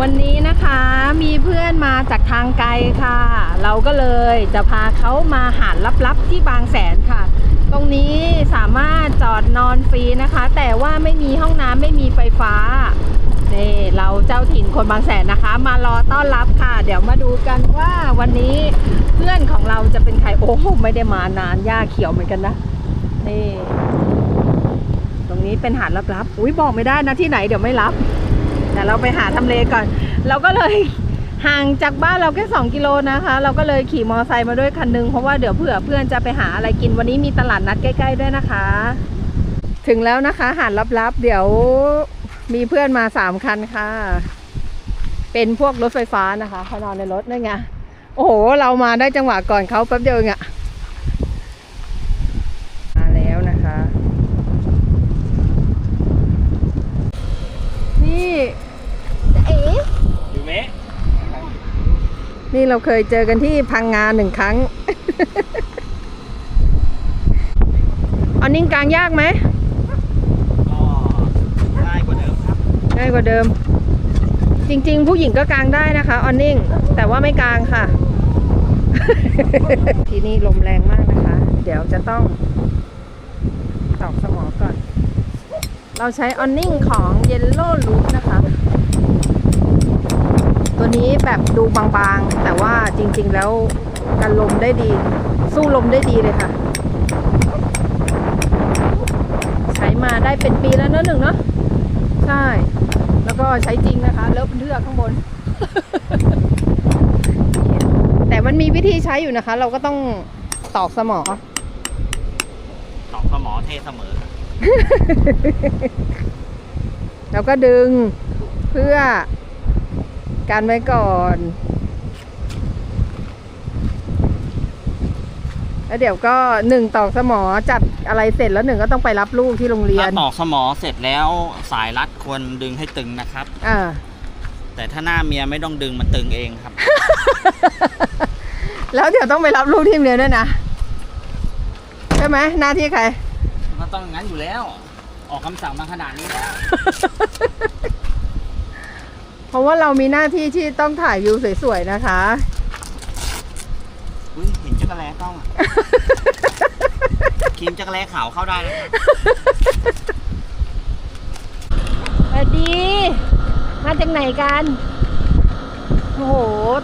วันนี้นะคะมีเพื่อนมาจากทางไกลค่ะ เราก็เลยจะพาเขามาหาดลับๆที่บางแสนค่ะ ตรงนี้สามารถจอดนอนฟรีนะคะ แต่ว่าไม่มีห้องน้ำไม่มีไฟฟ้านี่เราเจ้าถิ่นคนบางแสนนะคะ มารอต้อนรับค่ะ เดี๋ยวมาดูกันว่าวันนี้เพื่อนของเราจะเป็นใครโอ้ไม่ได้มานานหญ้าเขียวเหมือนกันนะนี่ตรงนี้เป็นหาดลับๆอุ้ยบอกไม่ได้นะที่ไหนเดี๋ยวไม่รับ แต่เราไปหาทำเลก่อน เราก็เลยห่างจากบ้านเราแค่ 2 กิโลนะคะ เราก็เลยขี่มอไซค์มาด้วยคันนึง เพราะว่าเดี๋ยวเผื่อเพื่อนจะไปหาอะไรกินวันนี้มีตลาดนัดใกล้ๆด้วยนะคะ ถึงแล้วนะคะหาดลับๆ เดี๋ยวมีเพื่อนมาสามคันค่ะ เป็นพวกรถไฟฟ้านะคะเขานอนในรถนั่นไงโอ้โห เรามาได้จังหวะก่อนเขาแป๊บเดียวเองอะมาแล้วนะคะ นี่ เอ๋ อยู่ไหม นี่เราเคยเจอกันที่พังงานหนึ่งครั้งเอานิ่งกลางยากไหมก็ง่ายกว่าเดิมครับง่ายกว่าเดิม จริง ๆ ผู้หญิงก็กลางได้นะคะออนนิ่งแต่ว่าไม่กลางค่ะ ที่นี่ลมแรงมากนะคะ เดี๋ยวจะต้องตอกสมอก่อน เราใช้ออนนิ่งของ Yellow Loop นะคะ ตัวนี้แบบดูบางๆ แต่ว่าจริง ๆ แล้วกันลมได้ดี สู้ลมได้ดีเลยค่ะ ใช้มาได้เป็นปีแล้วเนอะหนึ่งเนาะใช่ แล้วก็ใช้จริงนะคะเลิฟเทือกข้างบน แต่มันมีวิธีใช้อยู่นะคะ เราก็ต้องตอกสมอตอกสมอเทเสมอครับแล้วก็ดึงเพื่อ กันไว้ก่อน แล้วเดี๋ยวก็หนึ่งตอกสมอจัดอะไรเสร็จแล้วหนึ่งก็ต้องไปรับลูกที่โรงเรียถ้านตอกสมอเสร็จแล้วสายรัดควรดึงให้ตึงนะครับ อ่า แต่ถ้าหน้าเมียไม่ต้องดึงมันตึงเองครับ แล้วเดี๋ยวต้องไปรับลูกที่โรงเรียนด้วยนะใช่ไหมหน้าที่ใครก็ต้องงั้นอยู่แล้ว ออกคำสั่งมาขนาดนี้แล้ว เพราะว่าเรามีหน้าที่ที่ต้องถ่ายวิวสวยๆนะคะ อุ้ยเห็นจักรแลกล้องอะ ครีมจักรแลขาวเข้าได้นะครับสวัสดี มาจากไหนกัน โอ้โห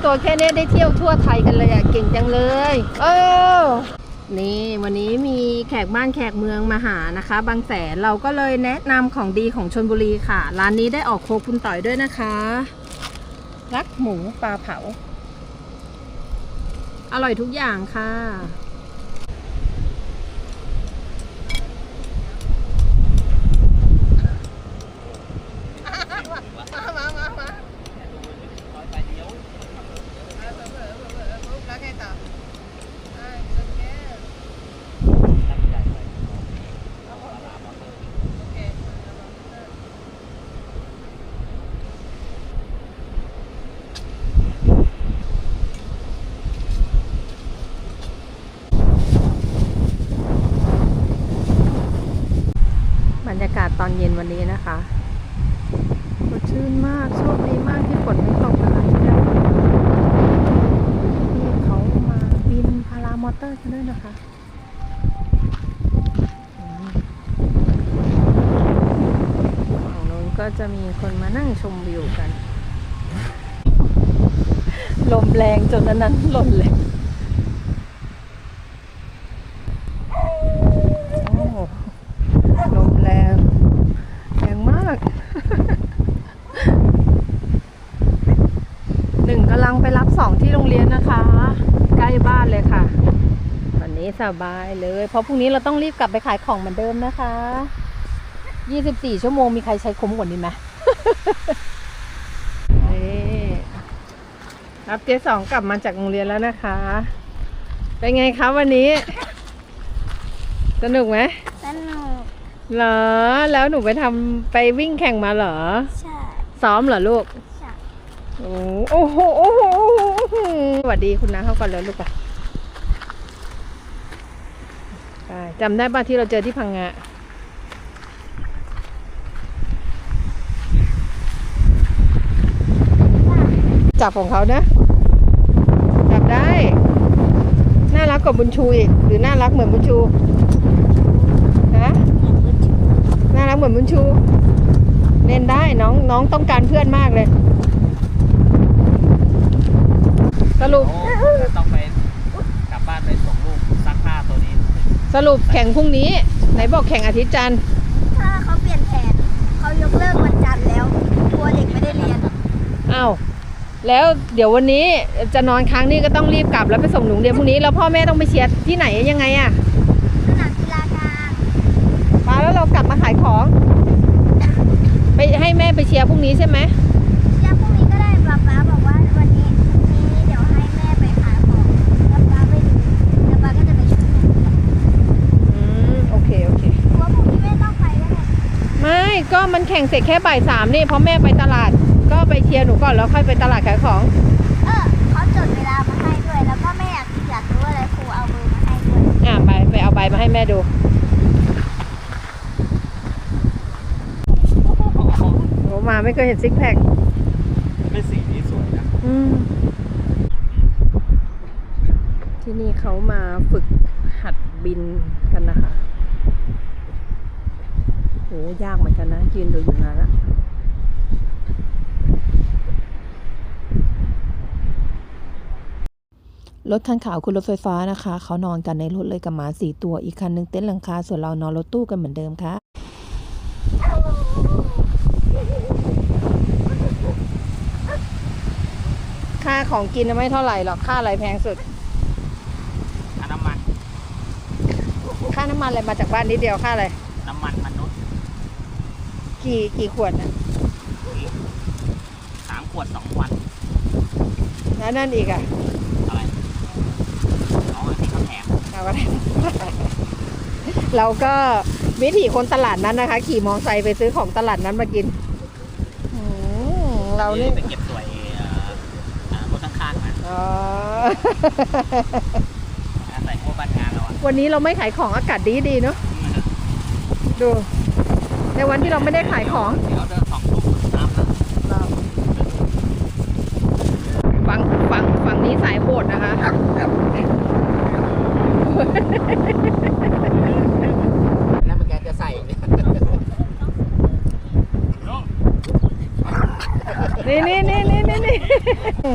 ตัวแค่เนี้ยได้เที่ยวทั่วไทยกันเลยอะเก่งจังเลย เออ นี่วันนี้มีแขกบ้านแขกเมืองมาหานะคะ บางแสนเราก็เลยแนะนำของดีของชนบุรีค่ะ ร้านนี้ได้ออกโคกคุณต่อยด้วยนะคะ รักหมูปลาเผา อร่อยทุกอย่างค่ะ มามามาแล้วไงต่อ บรรยากาศตอนเย็นวันนี้นะคะสดชื่นมาก โชคดีมากที่ฝนไม่ตกนะคะที่ได้ที่เขามาบินพารามอเตอร์กันด้วยนะคะอืมฝั่งนู้นก็ จะมีคนมานั่งชมวิวกัน ลมแรงจนอันนั้นหล่นเลยโอ้ลมแรงแรงมากหนึ่งกำลังไปรับสองที่โรงเรียนนะคะ ใกล้บ้านเลยค่ะ วันนี้สบายเลย เพราะพรุ่งนี้เราต้องรีบกลับไปขายของเหมือนเดิมนะคะ 24ชั่วโมงมีใครใช้คุ้มกว่านี้ไหมนี่รับเจ๊สองกลับมาจากโรงเรียนแล้วนะคะ เป็นไงคะวันนี้ สนุกไหมสนุกเหรอ แล้วหนูไปทำไปวิ่งแข่งมาเหรอ ใช่ ซ้อมเหรอลูก ใช่ โอ้โอ้โหโอ้โหโอ้โหโอ้โหสวัสดีคุณน้าเขาก่อนเลยลูกป่ะไปจำได้ป่ะที่เราเจอที่พังงะ จับของเขานะ จับได้ น่ารักกว่าบุญชูอีก หรือน่ารักเหมือนบุญชูฮะน่ารักเหมือนบุญชู เล่นได้น้องน้องต้องการเพื่อนมากเลย สรุปโอ้ต้องไปกลับบ้านไปส่งลูกซักผ้าตัวนี้ สรุปแข่งพรุ่งนี้ ไหนบอกแข่งอาทิตย์จันทร์ถ้าเขาเปลี่ยนแผนเขายกเลิกวันจันทร์แล้วกลัวเด็กไม่ได้เรียนอ้าว แล้วเดี๋ยววันนี้จะนอนค้างนี่ก็ต้องรีบกลับแล้วไปส่งหนูเรียนพรุ่งนี้แล้วพ่อแม่ต้องไปเชียร์ที่ไหนยังไงอะสนามกีฬากลางมาแล้วเรากลับมาขายของ ไปให้แม่ไปเชียร์พรุ่งนี้ใช่ไหมเชียร์พรุ่งนี้ก็ได้ป๊าป๊าบอกว่าวันนี้นี้เดี๋ยวให้แม่ไปขายของแล้วป๊าไปดูแล้วป๊าก็จะไปช่วยแม่อืมโอเคโอเคกลัวพรุ่งนี้แม่ต้องไปก็ได้ไม่ก็มันแข่งเสร็จแค่บ่ายสามนี่เพราะแม่ไปตลาดก็ ไปเชียร์หนูก่อนแล้วค่อยไปตลาดขายของ เออเขาจดเวลามาให้ด้วย แล้วก็แม่อยากอยากรู้อะไรครูเอาเบอร์มาให้ด้วย อ่าไปไปเอาใบมาให้แม่ดูโอ้มาไม่เคยเห็นซิกแพค เป็นสีนี้สวยนะ อืม ที่นี่เขามาฝึกหัดบินกันนะคะ โห ยากเหมือนกันนะ ยืนดูอยู่นานละ รถคันขาวคือรถไฟฟ้านะคะ เขานอนกันในรถเลยกับหมาสี่ตัว อีกคันหนึงเต็นท์หลังคา ส่วนเรานอนรถตู้กันเหมือนเดิมค่ะ ค่าของกินไม่เท่าไหร่หรอก ค่าอะไรแพงสุด ค่าน้ำมัน ค่าน้ำมันอะไรมาจากบ้านนิดเดียว ค่าอะไร น้ำมันมนุษย์ กี่กี่ขวดนะสามขวดสองวัน แล้วนั่นอีกอะ อะไรเอาอันที่เขาแถม เอาอะไรเราก็วิถีคนตลาดนั้นนะคะ ขี่มอเตอร์ไซค์ไปซื้อของตลาดนั้นมากินอืมเรานี่ไปเก็บสวยเอ่ออ่ารถข้างๆมาอ๋อใส่พวกบ้านงานเราอะวันนี้เราไม่ขายของอากาศดีดีๆเนาะดู ในวันที่เราไม่ได้ขายของ เดี๋ยวเดินสองลูกน้ำนะ ฝั่งฝั่งฝั่งนี้สายโหดนะคะ แล้วมันแกจะใส่เนี่ย นี่นี่นี่ นี่นี่นี่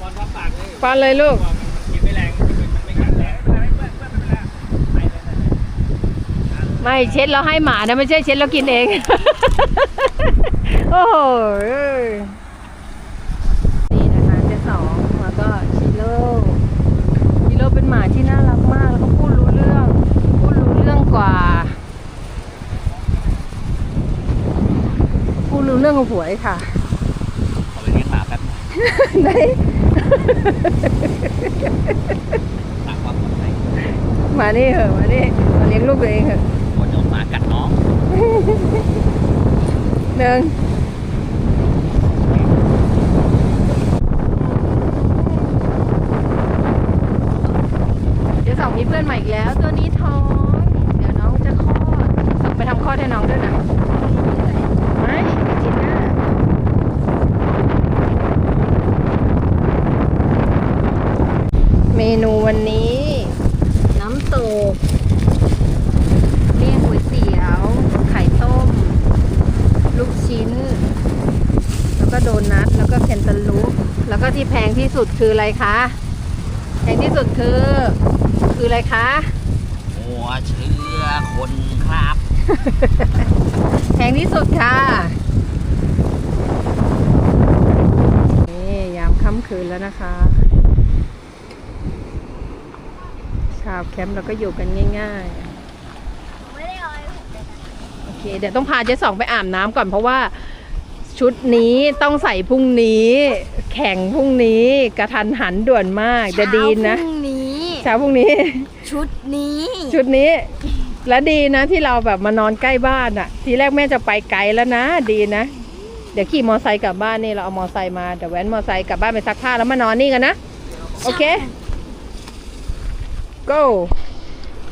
บอลว่าปากเลยฟันเลยลูกมันกินไม่แรงมันไม่กัดแรงไม่เป็นไรไม่เป็นไรไม่เป็นไรไม่เช็ดแล้วให้หมานะไม่ใช่เช็ดแล้วกินเอง โอ้โหนี่นะคะเจ๊สองแล้วก็ชิโร่ชิโร่เป็นหมาที่น่ารักมากแล้วก็พูดรู้เรื่อง พูดรู้เรื่องกว่า พูดรู้เรื่องกับหวยค่ะ ไหนหมาความปลอดภัยมานี่เหอะมานี่มาเลี้ยงลูกตัวเองเหอะกลัวโดนหมากัดน้องหนึ่งเดี๋ยวสองมีเพื่อนใหม่อีกแล้ว ตัวนี้ท้อง เดี๋ยวน้องจะคลอดส่งไปทำคลอดให้น้องด้วยนะ ไม่อาทิตย์หน้า เมนูวันนี้ น้ำตกเมี่ยงก๋วยเตี๋ยว ไข่ต้ม ลูกชิ้น แล้วก็โดนัท แล้วก็เคนตาลูป แล้วก็ที่แพงที่สุดคืออะไรคะ แพงที่สุดคือ คืออะไรคะ หัวเชื้อคนครับ แพงที่สุดค่ะ นี่ยามค่ำคืนแล้วนะคะ ชาวแคมป์เราก็อยู่กันง่ายๆไม่ได้เอาไอ้ผมเลยนะโอเค เดี๋ยวต้องพาเจ๊สองไปอาบน้ำก่อนเพราะว่าชุดนี้ต้องใส่พรุ่งนี้ แข่งพรุ่งนี้กระทันหันด่วนมากจะดีนะ เช้าพรุ่งนี้ เช้าพรุ่งนี้ ชุดนี้ชุดนี้ และดีนะที่เราแบบมานอนใกล้บ้านอะทีแรกแม่จะไปไกลแล้วนะ ดีนะ เดี๋ยวขี่มอไซค์กลับบ้านนี่เราเอามอไซค์มาเดี๋ยวแว้นมอไซค์กลับบ้านไปซักผ้าแล้วมานอนนี่กันนะ โอเค go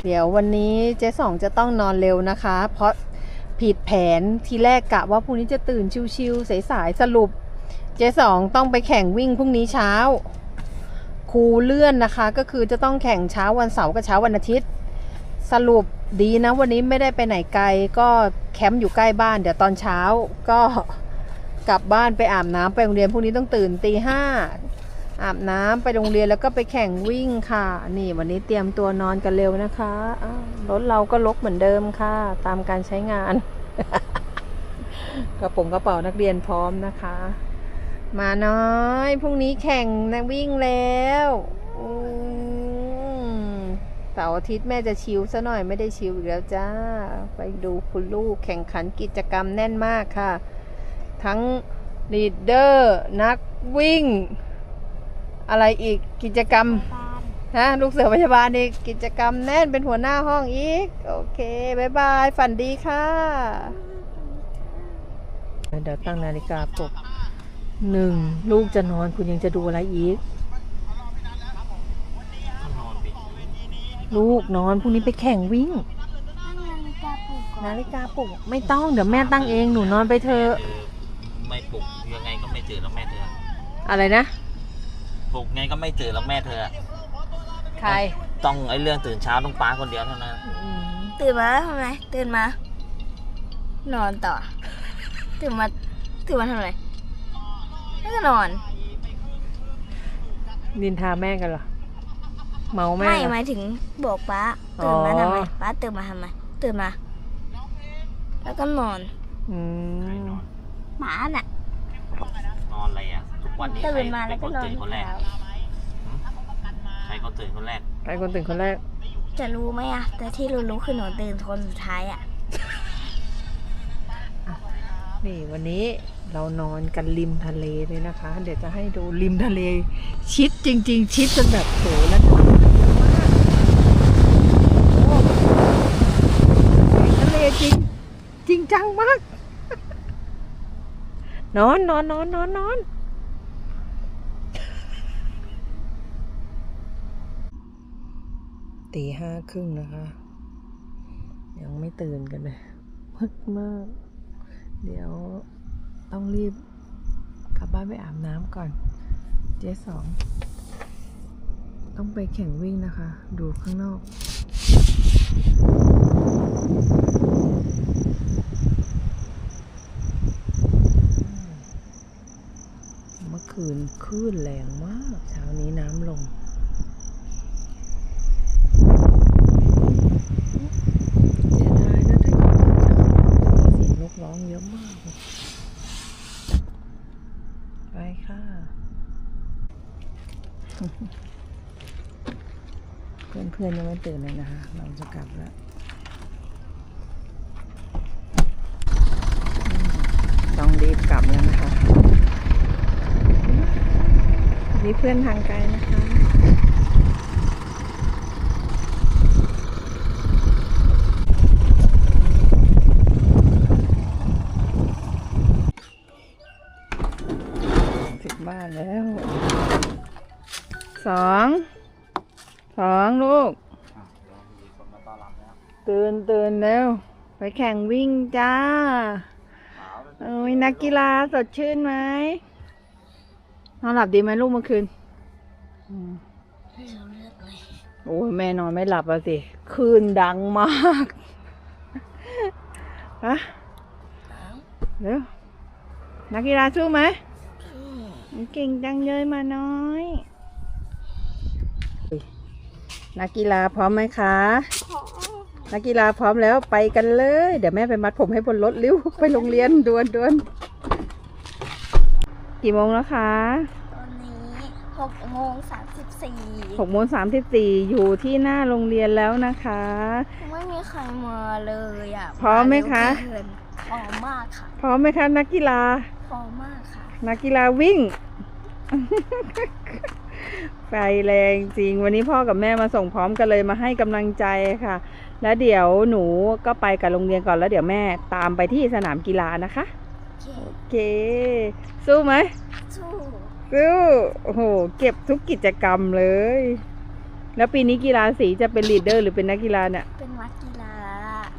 เดี๋ยววันนี้เจ๊สองจะต้องนอนเร็วนะคะ เพราะผิดแผนทีแรกกะว่าพรุ่งนี้จะตื่นชิวๆสายๆสรุป เจเจสองต้องไปแข่งวิ่งพรุ่งนี้เช้า ครูเลื่อนนะคะ ก็คือจะต้องแข่งเช้าวันเสาร์กับเช้าวันอาทิตย์ สรุปดีนะวันนี้ไม่ได้ไปไหนไกล ก็แคมป์อยู่ใกล้บ้าน เดี๋ยวตอนเช้าก็กลับบ้านไปอาบน้ำไปโรงเรียนพรุ่งนี้ต้องตื่นตีห้า อาบน้ำไปโรงเรียนแล้วก็ไปแข่งวิ่งค่ะ นี่วันนี้เตรียมตัวนอนกันเร็วนะคะรถเราก็ลกเหมือนเดิมค่ะ ตามการใช้งาน กระป๋องกระเป๋านักเรียนพร้อมนะคะ มาน้อยพรุ่งนี้แข่งนักวิ่งแล้วเสาร์อาทิตย์แม่จะชิวซะหน่อยไม่ได้ชิวอีกแล้วจ้า ไปดูคุณลูกแข่งขันกิจกรรมแน่นมากค่ะ ทั้งลีดเดอร์ นักวิ่ง อะไรอีกกิจกรรมบ้านนะลูกเสือพยาบาลอีกกิจกรรมแน่นเป็นหัวหน้าห้องอีก โอเคบายบายฝันดีค่ะ เดี๋ยวตั้งนาฬิกาปลุกหนึ่งลูกจะนอนคุณยังจะดูอะไรอีกนอนดิลูกนอนพรุ่งนี้ไปแข่งวิ่งตั้งนาฬิกาปลุกก่อนนาฬิกาปลุกไม่ต้องเดี๋ยวแม่ตั้งเองหนูนอนไปเถอะคือไม่ปลุกยังไงก็ไม่ตื่นแล้วแม่เธออะไรนะ ปลุกไงก็ไม่ตื่นแล้วแม่เธอใครต้องไอ้เรื่องตื่นเช้าต้องป้าคนเดียวเท่านั้น อืมตื่นมาแล้วทำไงตื่นมา นอนต่อ ตื่นมา ตื่นมาทำอะไรแล้วก็นอน นินทาแม่กันเหรอ เมาแม่ไม่เหรอ หมายถึงบอกป้า ตื่นมาอ๋อทำไมป้าตื่นมาทำไมตื่นมา แล้วก็นอนอืมหมาน่ะ นอนอะไรอะ ทุก วันนี้ใครตื่นมาเป็แล้วนคก็นนอนตื่นคนแรกเช้าใครคนตื่นคนแรกใครคนตื่นคนแรก จะรู้ไหมอะแต่ที่รู้ๆคือหนูตื่นคนสุดท้ายอะนี่วันนี้เรานอนกันริมทะเลเลยนะคะ เดี๋ยวจะให้ดูริมทะเล ชิดจริง ๆ ชิดจนแบบโหแล้วน้ำมันเยอะมากโอ้ทะเลจริง จริงจังมาก นอนนอนนอนนอนนอน ตีห้าครึ่งนะคะ ยังไม่ตื่นกันเลยมืดมาก เดี๋ยวต้องรีบกลับบ้านไปอาบน้ำก่อน เจ๊สอง ต้องไปแข่งวิ่งนะคะ ดูข้างนอกเมื่อคืนคลื่นแรงมาก เช้านี้น้ำลง เสียดายนะได้ยินตอนเช้าเสียงนกร้องเยอะมากเลยไปค่ะ เพื่อนๆ ยังไม่ตื่นเลยนะคะ เราจะกลับแล้วต้องรีบกลับแล้วนะคะนี่เพื่อนทางไกลนะคะ ตื่นตื่นแล้ว ไปแข่งวิ่งจ้าเอ้ยนักกีฬาสดชื่นไหมนอนหลับดีไหมลูกเมื่อคืนอืมโอ้ยแม่นอนไม่หลับอะสิคลื่นดังมากฮะเร็วนักกีฬาสู้ไหมเก่งจังเลยมาน้อย นักกีฬาพร้อมไหมคะ นักกีฬาพร้อมแล้วไปกันเลย เดี๋ยวแม่ไปมัดผมให้บนรถเร็วไปโรงเรียนด่วนด่วนกี่โมงแล้วคะตอนนี้หกโมงสามสิบสี่หกโมงสามสิบสี่อยู่ที่หน้าโรงเรียนแล้วนะคะ ไม่มีใครมาเลยอะพร้อมไหมคะาเร็วเกินพร้อมมากค่ะ พร้อมไหมคะ นักกีฬาพร้อมมากค่ะ นักกีฬาวิ่ง ไฟแรงจริง วันนี้พ่อกับแม่มาส่งพร้อมกันเลยมาให้กำลังใจค่ะ แล้วเดี๋ยวหนูก็ไปกับโรงเรียนก่อนแล้วเดี๋ยวแม่ตามไปที่สนามกีฬานะคะ โอเคโอเคสู้ไหมสู้สู้โอ้โหเก็บทุกกิจกรรมเลย แล้วปีนี้กีฬาสีจะเป็นลีดเดอร์หรือเป็นนักกีฬาเนี่ยเป็นนักกีฬา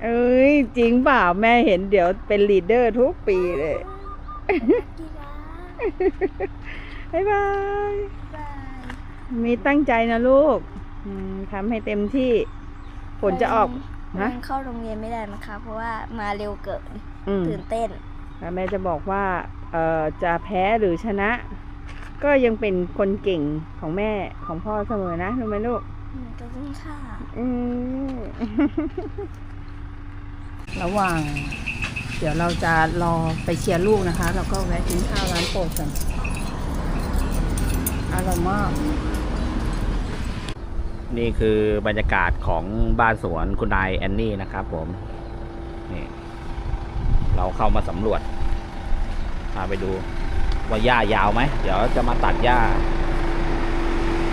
เอ้ยจริงเปล่าแม่เห็นเดี๋ยวเป็นลีดเดอร์ทุกปีเลยเป็นนักกีฬาบ๊ายบายบาย มีตั้งใจนะลูกอืมทำให้เต็มที่ฝนจะออกฮะยังเข้าโรงเรียนไม่ได้นะคะ เพราะว่ามาเร็วเกินอืมตื่นเต้นแล้วแม่จะบอกว่าเอ่อจะแพ้หรือชนะ ก็ยังเป็นคนเก่งของแม่ของพ่อเสมอนะรู้ไหมลูกอืมก็ต้องค่ะอืมระหว่าง เดี๋ยวเราจะรอไปเชียร์ลูกนะคะ แล้วก็แวะกินข้าวร้านโปรดกันอร่อยมาก นี่คือบรรยากาศของบ้านสวนคุณนายแอนนี่นะครับผมนี่เราเข้ามาสำรวจพาไปดูว่าหญ้ายาวไหม เดี๋ยวจะมาตัดหญ้า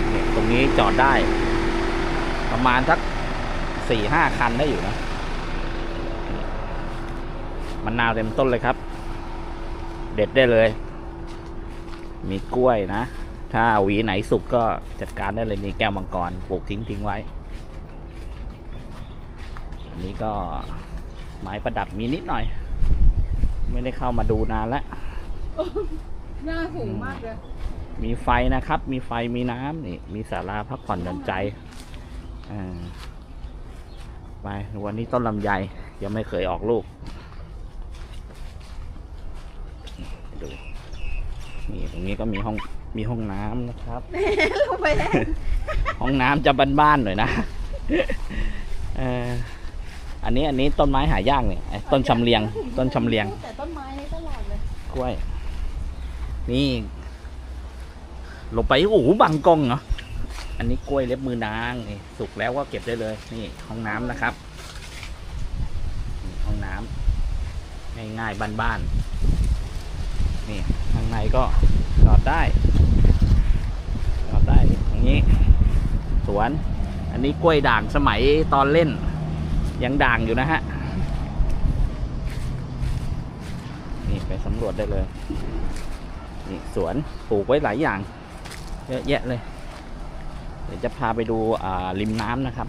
เนี่ยตรงนี้จอดได้ ประมาณสักสี่ห้าคันได้อยู่นะมันนาวเต็มต้นเลยครับ เด็ดได้เลย มีกล้วยนะ ถ้าหวีไหนสุกก็จัดการได้เลยนี่แก้วมังกรปลูกทิ้งทิ้งไว้ อันนี้ก็ไม้ประดับมีนิดหน่อย ไม่ได้เข้ามาดูนานแล้วหน้าสูงมากเลย มีไฟนะครับ มีไฟมีน้ำนี่ มีศาลาพักผ่อนหย่อนใจอ่าไปวันนี้ต้นลำไยยังไม่เคยออกลูก ดู นี่ตรงนี้ก็มีห้อง มีห้องน้ำนะครับ ลงไปแล้ว ห้องน้ำจะบ้านๆหน่อยนะเอออันนี้อันนี้ต้นไม้หายากเนี่ยไอ้ต้นชำเลียง ต้นชำเลียง แต่ต้นไม้นี่ตลอดเลยกล้วย นี่ลงไปโอ้โหบังกล้องเหรออันนี้กล้วยเล็บมือนางนี่สุกแล้วก็เก็บได้เลย นี่ห้องน้ำนะครับนี่ห้องน้ำง่ายๆบ้านๆ นี่ข้างในก็จอดได้จอดได้ตรงนี้ สวน อันนี้กล้วยด่างสมัยตอนเล่น ยังด่างอยู่นะฮะ นี่ไปสำรวจได้เลย นี่สวนปลูกไว้หลายอย่าง เยอะแยะเลย เดี๋ยวจะพาไปดูริมน้ำนะครับ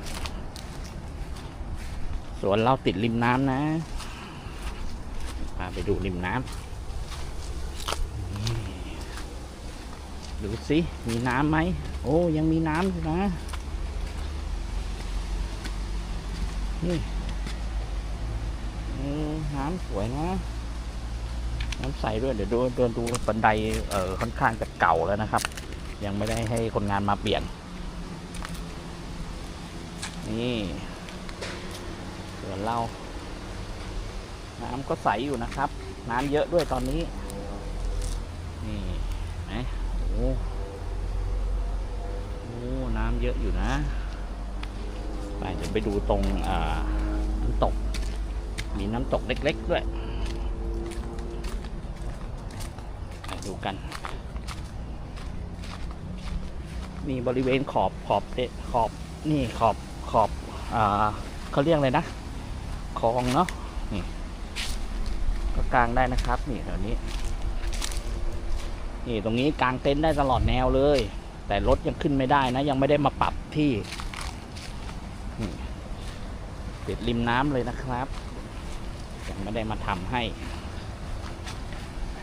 สวนเราติดริมน้ำนะพาไปดูริมน้ำนี่ ดูสิมีน้ำไหมโอ้ยังมีน้ำอยู่นะนี่น้ำสวยนะน้ำใสด้วยเดี๋ยวดูเดินดูบันไดเออค่อนข้างจะเก่าแล้วนะครับ ยังไม่ได้ให้คนงานมาเปลี่ยน นี่ส่วนเรา น้ำก็ใสอยู่นะครับ น้ำเยอะด้วยตอนนี้ นี่นไหม โอ้โอ้น้ำเยอะอยู่นะ ไปเดี๋ยวไปดูตรงอ่าน้ำตก มีน้ำตกเล็ก ๆ ด้วยไปดูกันนี่บริเวณขอบขอบเตะขอบนี่ขอบขอบอ่าเขาเรียกอะไรนะคลองเนาะนี่ก็กางได้นะครับ นี่แถวนี้ นี่ตรงนี้กางเต็นท์ได้ตลอดแนวเลย แต่รถยังขึ้นไม่ได้นะ ยังไม่ได้มาปรับที่ติดริมน้ำเลยนะครับยังไม่ได้มาทำให้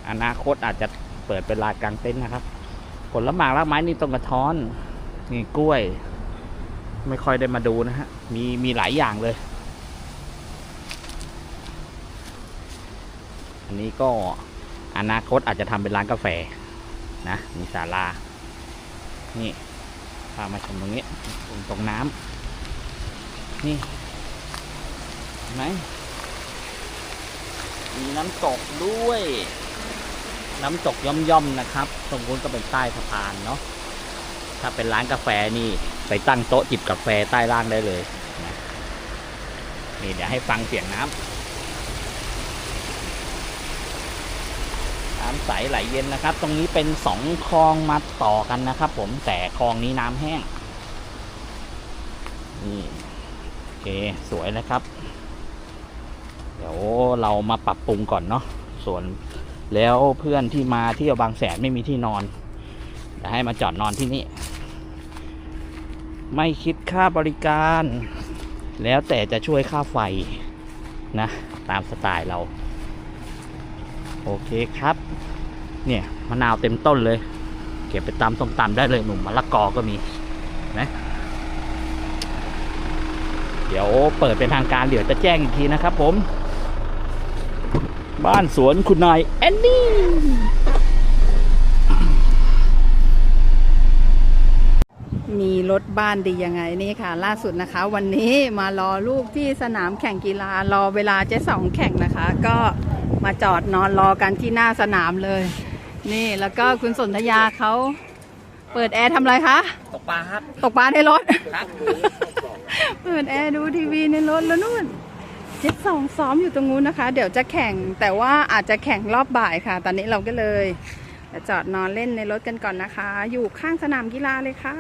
อนาคตอาจจะเปิดเป็นลานกลางเต็นท์นะครับ ผลหมากรากไม้นี่ต้นกระท้อน นี่กล้วย ไม่ค่อยได้มาดูนะฮะ มีมีหลายอย่างเลย อันนี้ก็อนาคตอาจจะทำเป็นร้านกาแฟ นะ มีศาลา นี่พามาชมตรงนี้ ตรงน้ำนี่เห็นไหมมีน้ำตกด้วย น้ำตกย่อมๆนะครับ ตรงนู้นก็เป็นใต้สะพานเนาะ ถ้าเป็นร้านกาแฟนี่ ไปตั้งโต๊ะจิบกาแฟใต้ล่างได้เลยนะนี่เดี๋ยวให้ฟังเสียงน้ำ น้ำใสไหลเย็นนะครับ ตรงนี้เป็นสองคลองมาต่อกันนะครับ ผมแต่คลองนี้น้ำแห้งนี่โอเคสวยนะครับ เดี๋ยวเรามาปรับปรุงก่อนเนาะส่วนแล้วเพื่อนที่มาเที่ยวบางแสนไม่มีที่นอนจะให้มาจอดนอนที่นี่ ไม่คิดค่าบริการ แล้วแต่จะช่วยค่าไฟนะ ตามสไตล์เรา โอเคครับ เนี่ยมะนาวเต็มต้นเลย เก็บไปตำส้มตำได้เลยหนุ่มมะละกอก็มีนะเดี๋ยวเปิดเป็นทางการเดี๋ยวจะแจ้งอีกทีนะครับผม บ้านสวนคุณนายแอนนี่มีรถบ้านดียังไงนี่ค่ะ ล่าสุดนะคะ วันนี้มารอลูกที่สนามแข่งกีฬารอเวลาเจ๊สองแข่งนะคะ ก็ มาจอดนอนรอกันที่หน้าสนามเลย นี่แล้วก็คุณสนธยาเขาเปิดแอร์ทำอะไรคะ ตกปลาครับ ตกปลาในรถ ครับ เปิดแอร์ดูทีวีในรถแล้วนู่นเจ็ดสองซ้อมอยู่ตรงนู้นนะคะ เดี๋ยวจะแข่งแต่ว่าอาจจะแข่งรอบบ่ายค่ะ ตอนนี้เราก็เลยจะจอดนอนเล่นในรถกันก่อนนะคะ อยู่ข้างสนามกีฬาเลยค่ะ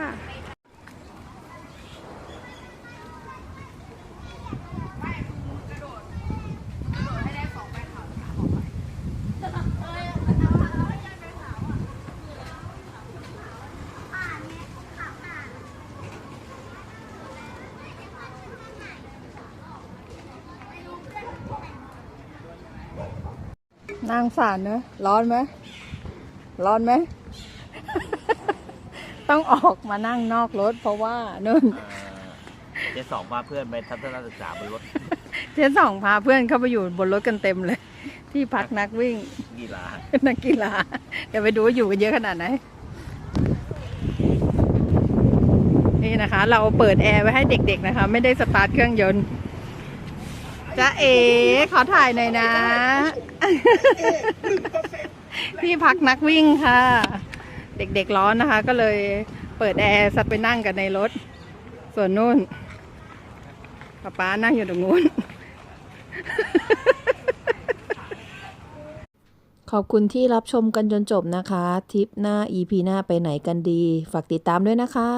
งสารเนอะร้อนไหมร้อนไหม ต้องออกมานั่งนอกรถ เพราะว่านู่นเจ๊สองพาเพื่อนไปทัศนศึกษาบนรถเจ๊สองพาเพื่อนเข้าไปอยู่บนรถกันเต็มเลย ที่พักนักวิ่งกีฬานักกีฬาเดี๋ยวไปดูว่าอยู่กันเยอะขนาดไหนนี่นะคะ เราเปิดแอร์ไว้ให้เด็กๆนะคะ ไม่ได้สตาร์ทเครื่องยนต์ จ้าเอ๋ขอถ่ายหน่อยนะ ที่พักนักวิ่งค่ะ เด็กๆร้อนนะคะ ก็เลยเปิดแอร์สัตว์ไปนั่งกันในรถ ส่วนนู่นป๊าป๊านั่งอยู่ตรงนู้น ขอบคุณที่รับชมกันจนจบนะคะ ทริปหน้า EP หน้าไปไหนกันดี ฝากติดตามด้วยนะคะ